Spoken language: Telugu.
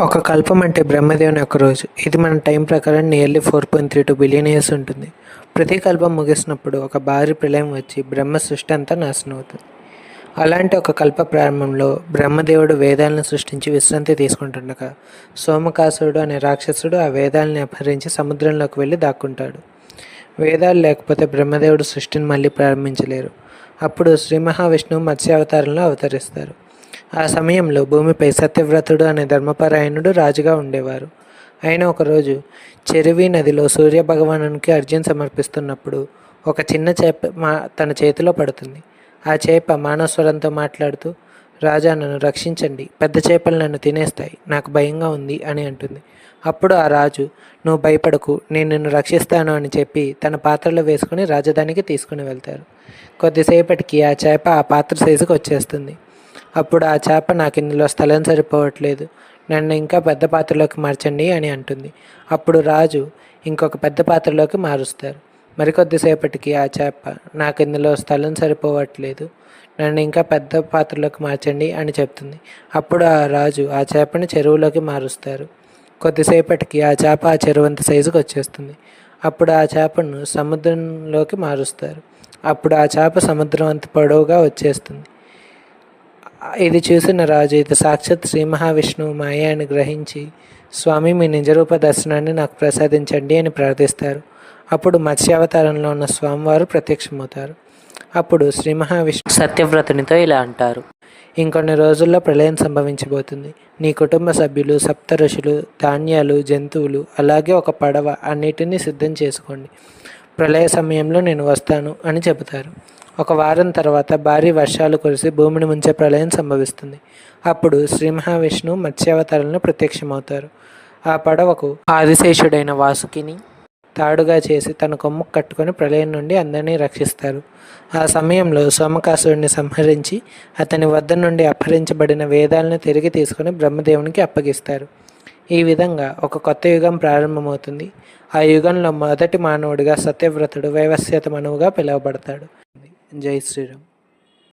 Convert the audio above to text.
ఒక కల్పం అంటే బ్రహ్మదేవుని ఒక రోజు ఇది మన టైం ప్రకారం nearly four point three two billion years ఉంటుంది. ప్రతి కల్పం ముగిసినప్పుడు ఒక భారీ ప్రళయం వచ్చి బ్రహ్మ సృష్టి అంతా నాశనం అవుతుంది. అలాంటి ఒక కల్ప ప్రారంభంలో బ్రహ్మదేవుడు వేదాలను సృష్టించి విశ్రాంతి తీసుకుంటుండగా సోమకాసుడు అనే రాక్షసుడు ఆ వేదాలని అపహరించి సముద్రంలోకి వెళ్ళి దాక్కుంటాడు. వేదాలు లేకపోతే బ్రహ్మదేవుడు సృష్టిని మళ్ళీ ప్రారంభించలేరు. అప్పుడు శ్రీ మహావిష్ణువు మత్స్య అవతారంలో అవతరిస్తారు. ఆ సమయంలో భూమిపై సత్యవ్రతుడు అనే ధర్మపరాయణుడు రాజుగా ఉండేవారు. ఆయన ఒకరోజు చెరువి నదిలో సూర్య భగవానునికి అర్జున్ సమర్పిస్తున్నప్పుడు ఒక చిన్న చేప మా తన చేతిలో పడుతుంది. ఆ చేప మానవస్వరంతో మాట్లాడుతూ రాజా నన్ను రక్షించండి. పెద్ద చేపలు నన్ను తినేస్తాయి. నాకు భయంగా ఉంది అని అంటుంది. అప్పుడు ఆ రాజు నువ్వు భయపడకు. నేను నిన్ను రక్షిస్తాను అని చెప్పి తన పాత్రలో వేసుకుని రాజధానికి తీసుకుని వెళ్తారు. కొద్దిసేపటికి ఆ చేప ఆ పాత్ర సైజుకి వచ్చేస్తుంది. అప్పుడు ఆ చేప నాకు ఇందులో స్థలం సరిపోవట్లేదు. నన్ను ఇంకా పెద్ద పాత్రలోకి మార్చండి అని అంటుంది. అప్పుడు రాజు ఇంకొక పెద్ద పాత్రలోకి మారుస్తారు. మరికొద్దిసేపటికి ఆ చేప నాకు ఇందులో స్థలం సరిపోవట్లేదు. నన్ను ఇంకా పెద్ద పాత్రలోకి మార్చండి అని చెప్తుంది. అప్పుడు ఆ రాజు ఆ చేపను చెరువులోకి మారుస్తారు. కొద్దిసేపటికి ఆ చేప ఆ చెరువంత సైజుకి వచ్చేస్తుంది. అప్పుడు ఆ చేపను సముద్రంలోకి మారుస్తారు. అప్పుడు ఆ చేప సముద్రం అంత పొడవుగా వచ్చేస్తుంది. ఇది చూసిన రాజు ఇది సాక్షాత్ శ్రీ మహావిష్ణువు మాయ అని గ్రహించి స్వామి మీ నిజరూప దర్శనాన్ని నాకు ప్రసాదించండి అని ప్రార్థిస్తారు. అప్పుడు మత్స్యావతారంలో ఉన్న స్వామివారు ప్రత్యక్షమవుతారు. అప్పుడు శ్రీ మహావిష్ణు సత్యవ్రతునితో ఇలా అంటారు ఇంకొన్ని రోజుల్లో ప్రళయం సంభవించబోతుంది. నీ కుటుంబ సభ్యులు సప్త ఋషులు ధాన్యాలు జంతువులు అలాగే ఒక పడవ అన్నిటినీ సిద్ధం చేసుకోండి. ప్రళయ సమయంలో నేను వస్తాను అని చెబుతారు. ఒక వారం తర్వాత భారీ వర్షాలు కురిసి భూమిని ముంచే ప్రళయం సంభవిస్తుంది. అప్పుడు శ్రీ మహావిష్ణు మత్స్యావతారంలో ప్రత్యక్షమవుతారు. ఆ పడవకు ఆదిశేషుడైన వాసుకిని తాడుగా చేసి తన కొమ్ము కట్టుకొని ప్రళయం నుండి అందరినీ రక్షిస్తారు. ఆ సమయంలో సోమకాసుడిని సంహరించి అతని వద్ద నుండి అపహరించబడిన వేదాలను తిరిగి తీసుకొని బ్రహ్మదేవునికి అప్పగిస్తారు. ఈ విధంగా ఒక కొత్త యుగం ప్రారంభమవుతుంది. ఆ యుగంలో మొదటి మానవుడిగా సత్యవ్రతుడు వైవస్యత మనువుగా పిలువబడతాడు. జై శ్రీరామ్.